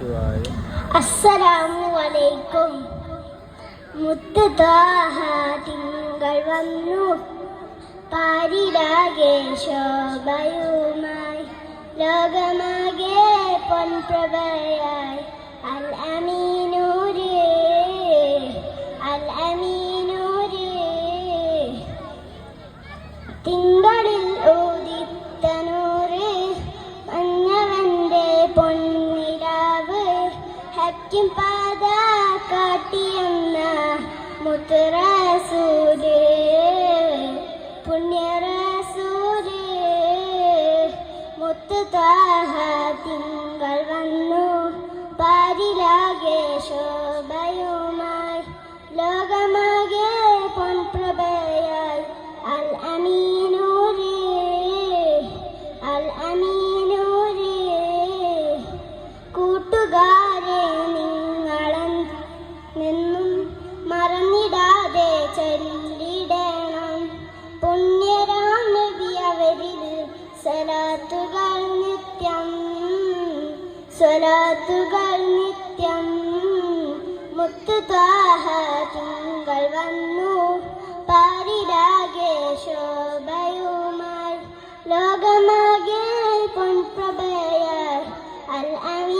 വറഹ്മത്തുള്ളാഹി അസ്സലാമു അലൈക്കും മുത്തുതാഹ തിങ്കൾ വന്നു. പാരിലാകെ ശോഭയുമായി. ലോകമാകെ പൊൻപ്രഭയായി. അൽ അമീനൂരേ ഹക്കിം പാത കാട്ടിയെന്ന മുത്തുറസൂര് പുണ്യറസൂര് മുത്തുതാഹ തിങ്കൾ വന്നു. പാരിലാകെ ശോഭയുമായി ചൊല്ലിടണം. പുണ്യരാം നബി അവരിൽ സലാത്തുകൾ നിത്യം. സ്വലാത്തുകൾ നിത്യം. മുത്തുതാഹ തിങ്കൾ വന്നു. പാരിലാകെ ശോഭയുമായി. ലോകമാകെ അൽ